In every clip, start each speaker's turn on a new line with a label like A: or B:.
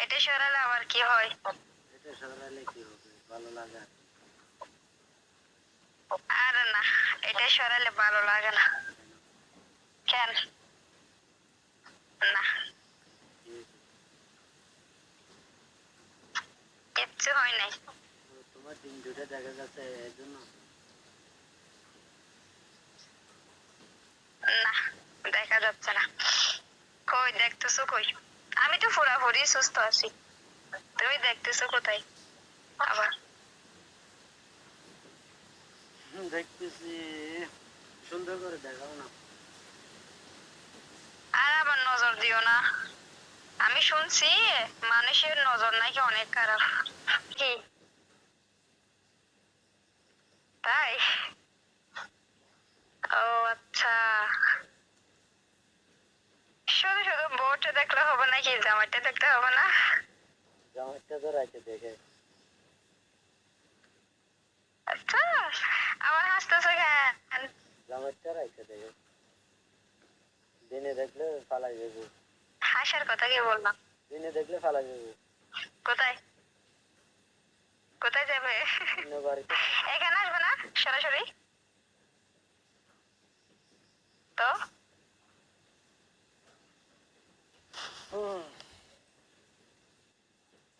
A: এটা সরালে আবার কি হয়?
B: এটা সরালে কি হবে? ভালো লাগে আর
A: না এটা সরালে ভালো লাগে না। কেন? না। কিচ্ছু হয় নাই।
B: তোমার দিন দুটো দেখা যাচ্ছে এর জন্য?
A: না দেখা যাচ্ছে না। কই দেখতেছো কই? আমি তো পুরাপুরি সুস্থ আছি। তুমি দেখতেছো কোথায়? আবার।
B: দেখতেছি। সুন্দর করে দেখাও না।
A: আর আবার নজর দিও না। আমি শুনছি মানুষের নজর নাকি অনেক খারাপ। কি? তাই? ও আচ্ছা শুধু বউটা দেখলে হবে নাকি জামাইটা দেখতে হবে না।
B: জামাইটা তো রাইতে দেখে।
A: আচ্ছা আমার হাসতেছো কেন?
B: জামাইটা রাইতে দেখে। দিনে দেখলে ফালাই দেবো।
A: হাসার কথা কি বললাম?
B: দিনে দেখলে ফালাই দেবো।
A: কোথায়? কোথায় যাবে? এখানে আসবে না? সরাসরি তো
B: হুম।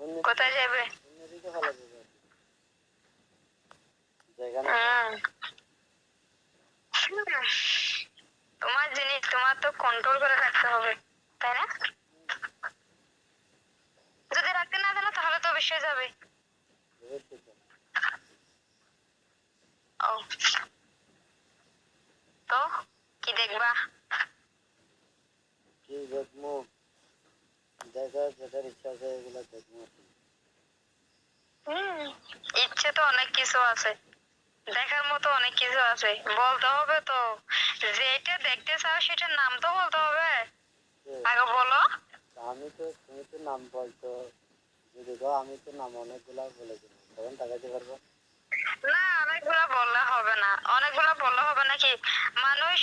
B: অন্য
A: কোথায় যাবে
B: অন্যদিকে ফালাই দেবো আর কি। যেখানে
A: হুম। তোমার জিনিস তোমার তো কন্ট্রোল করে রাখতে হবে তাই না? যদি রাখতে না জানো তাহলে তো অবশ্যই যাবে। ও। তো কি দেখবা?
B: কি দেখব? দেখা যেটার ইচ্ছা আছে এগুলো দেখব।
A: হুম ইচ্ছে তো অনেক কিছু আছে। দেখার মতো অনেক কিছু আছে। বলতে হবে তো। যেটা দেখতে চাও সেটার নাম তো বলতে হবে। আগে বলো।
B: আমি তো তুমি তো নাম বলতো। যদি গো আমি তো নাম অনেকগুলা বলে দিলাম তখন টাকাতে পারব।
A: না অনেকগুলো বললে হবে না। অনেকগুলো বললে হবে নাকি মানুষ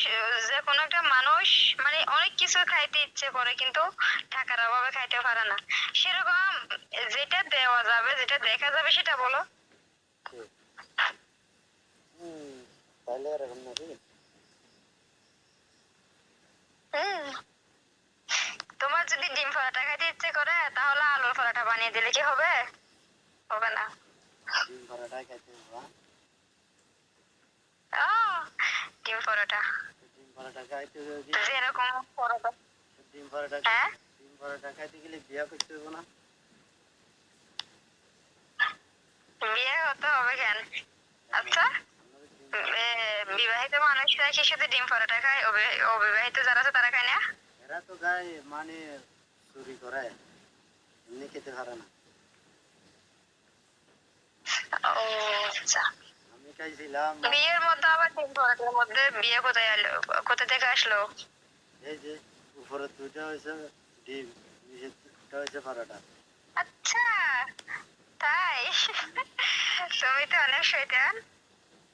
A: যে কোনো একটা মানুষ মানে অনেক কিছু খাইতে ইচ্ছে করে কিন্তু টাকার অভাবে খাইতে পারে না। সেরকম যেটা দেওয়া যাবে যেটা দেখা যাবে সেটা বলো?
B: হুম। তাহলে এরকম নাকি।
A: তোমার যদি ডিম পরোটা খাইতে ইচ্ছে করে তাহলে আলুর পরোটা বানিয়ে দিলে কি হবে? হবে না।
B: ডিম পরোটা
A: ডিম পরোটা
B: ডিম পরোটা খাইতে যদি
A: যেরকম পরোটা।
B: ডিম পরোটা
A: হ্যাঁ?
B: ডিম পরোটা খাইতে গেলে বিয়া করতে হবে না?
A: বিয়ে হতে হবে কেন? আচ্ছা। বিবাহিত মানুষরা কি শুধু ডিম পরোটা খায়। অবিবাহিত যারা আছে তারা খায় না?
B: এরা তো গায়ে মানে চুরি করে। এমনি খেতে পারে না।
A: ও আচ্ছা।
B: আমি খাইছিলাম।
A: বিয়ের মধ্যে আবার ডিম পরোটার মধ্যে বিয়ে কোথায় এলো কোথা থেকে আসলো?
B: এই যে উপরে দুইটা হয়েছে ডিম নিচেরটা হয়েছে পরোটা।
A: আচ্ছা তাই? তুমি তো অনেক শয়তান।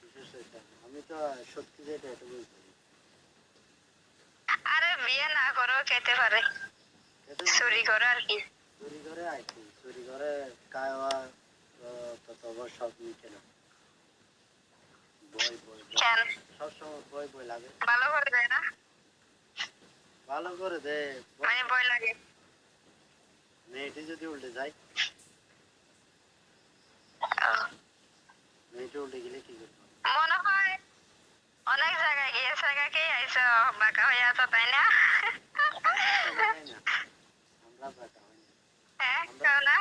B: বিশেষ এটা আমি তো সত্যি যেটা এটা বলছি
A: আরে বিয়ে না করো খেতে পারে। চুরি করো আর কি।
B: চুরি করে আইছি চুরি করে খাওয়া ততবার সব মিটে না। বই বই বই। সবসময় বই বই লাগে।
A: ভালো করে দেয় না?
B: ভালো করে দে বই-
A: মানে ভয় লাগে।
B: মেয়েটি যদি উল্টে যায়? মেয়েটি উল্টে গেলে কি করব?
A: মনে হয় অনেক জায়গায় গিয়ে জায়গাকেই আইসো বাঁকা হয়ে আছো তাই না? হ্যাঁ কেউ না?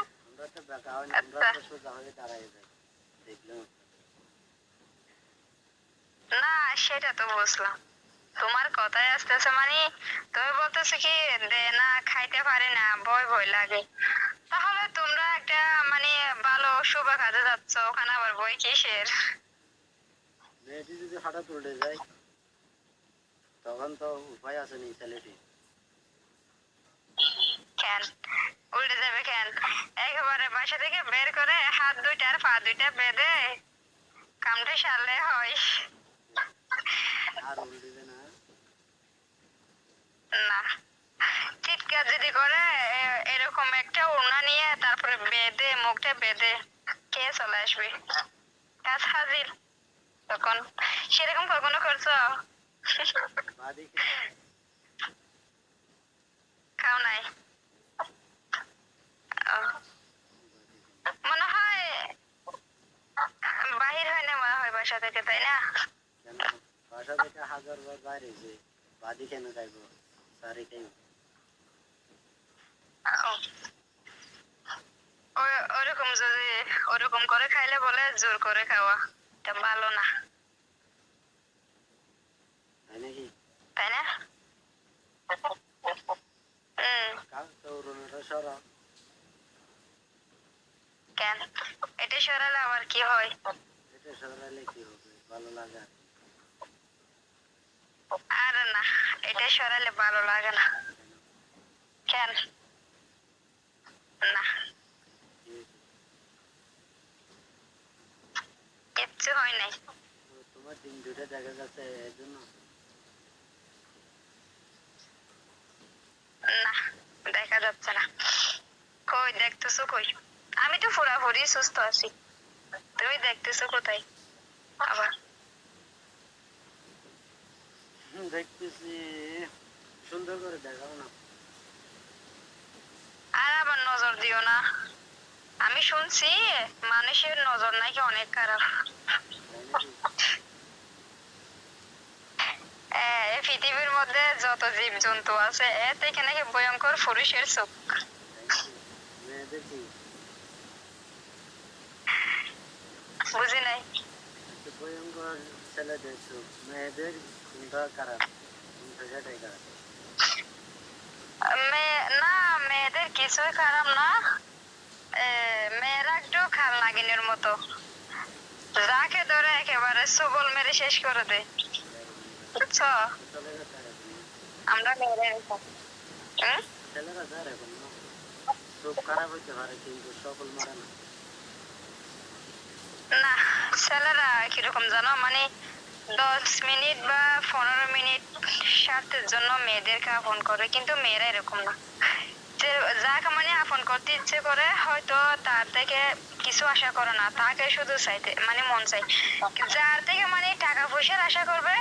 A: সেটা তো বুঝলাম। তোমার কথাই আসতেছে মানে তুমি বলতেছো কি না খাইতে পারি না ভয় ভয় লাগে। তাহলে তোমরা একটা মানে ভালো শুভ কাজে যাচ্ছ ওখানে আবার বই কিসের?
B: মেয়েটি যদি হঠাৎ উল্টে যায় তখন তো উপায় আছে নি ছেলেটি
A: কেন উল্টে যাবে কেন একেবারে বাসা থেকে বের করে হাত দুইটা আর পা দুইটা বেঁধে কামটা সারলে হয়।
B: আর উল্টে না।
A: না। চিৎকার যদি করে এরকম একটা ওড়না নিয়ে তারপরে বেঁধে মুখটা বেঁধে কে চলে আসবে। কাজ হাজির। তখন সেরকম কখনো করছ? খাও নাই। মনে হয় বাহির হয় না মনে হয় বাসা থেকে তাই না?
B: বাসা থেকে হাজার বার বাইরে যে বাদি কেন খাইব সারি খাইব
A: ওরকম যদি ওরকম করে খাইলে বলে জোর করে খাওয়া। এটা ভালো না
B: তাই নাকি
A: তাই কেন এটা সরালে আবার কি হয়
B: এটা সরালে কি হবে ভালো লাগে আর।
A: আর না এটা সরালে ভালো লাগে না কেন না
B: কি হয়েছে?
A: কিচ্ছু হয় নাই।
B: তোমার দিন দুটো দেখা যাচ্ছে এর জন্য।
A: না দেখা যাচ্ছে না। কই দেখতেছো কই? আমি তো পুরাপুরি সুস্থ আছি। তুমি দেখতেছো কোথায়? আবার।
B: দেখতেছি। সুন্দর করে দেখাও না।
A: আর আবার নজর দিও না। আমি শুনছি মানুষের নজর নাকি অনেক খারাপ। পৃথিবীর মধ্যে যত জীব জন্তু আছে ভয়ঙ্কর পুরুষের চোখ? বুঝি নাই।
B: ভয়ঙ্কর ছেলেদের চোখ মেয়েদের কোনটা খারাপ
A: না, মেয়েদের কিছুই খারাপ না। মেয়েরা একটু খাল নাগিনের মতো। ধরে একেবারে সুবল মেরে শেষ করে বুঝছ। আমরা
B: না,
A: ছেলেরা কীরকম জানো? মানে দশ মিনিট বা পনেরো মিনিট স্বার্থের জন্য মেয়েদেরকে আপন করে, কিন্তু মেয়েরা এরকম না। যে যাকে মানে আপন করতে ইচ্ছে করে, হয়তো তার থেকে কিছু আশা করে না, তাকে শুধু চাইতে মানে মন চাই। যার থেকে মানে টাকা পয়সার আশা করবে,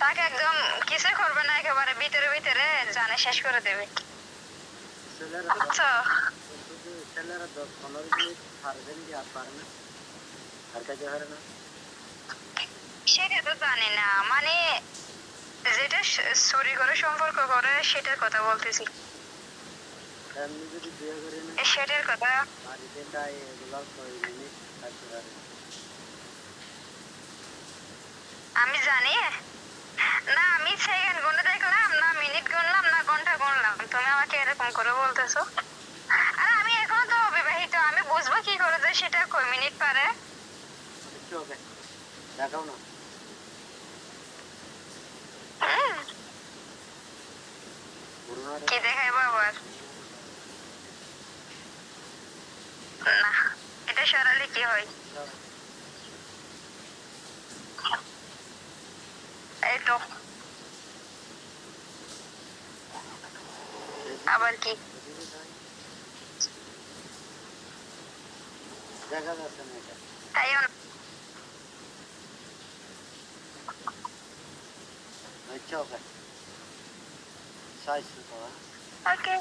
A: তাকে একদম কিছু করবে না, একেবারে ভিতরে ভিতরে জানে শেষ করে দেবে।
B: না
A: সেটা তো জানি না মানে যেটা চুরি করে সম্পর্ক করে, সেটার কথা বলতেছি।
B: এমনি যদি বিয়ে করে না
A: এ সেটার কথা?
B: থাকতে
A: আমি জানি। না, আমি সেকেন্ড গুনে দেখলাম, না মিনিট গুনলাম, না ঘণ্টা গুনলাম। তুমি আমাকে এরকম করে বলতেছো। আর আমি এখনও তো অবিবাহিত, আমি বুঝব কি করে যে সেটা কয় মিনিট পারে।
B: দেখাও না
A: কি দেখাইবো আবার? না এটা সরালে কি হয়? এই তো। আবার কি?
B: দেখা যাচ্ছে না এটা।
A: তাইও না
B: ইচ্ছা হবে সাইজ তো
A: ওকে।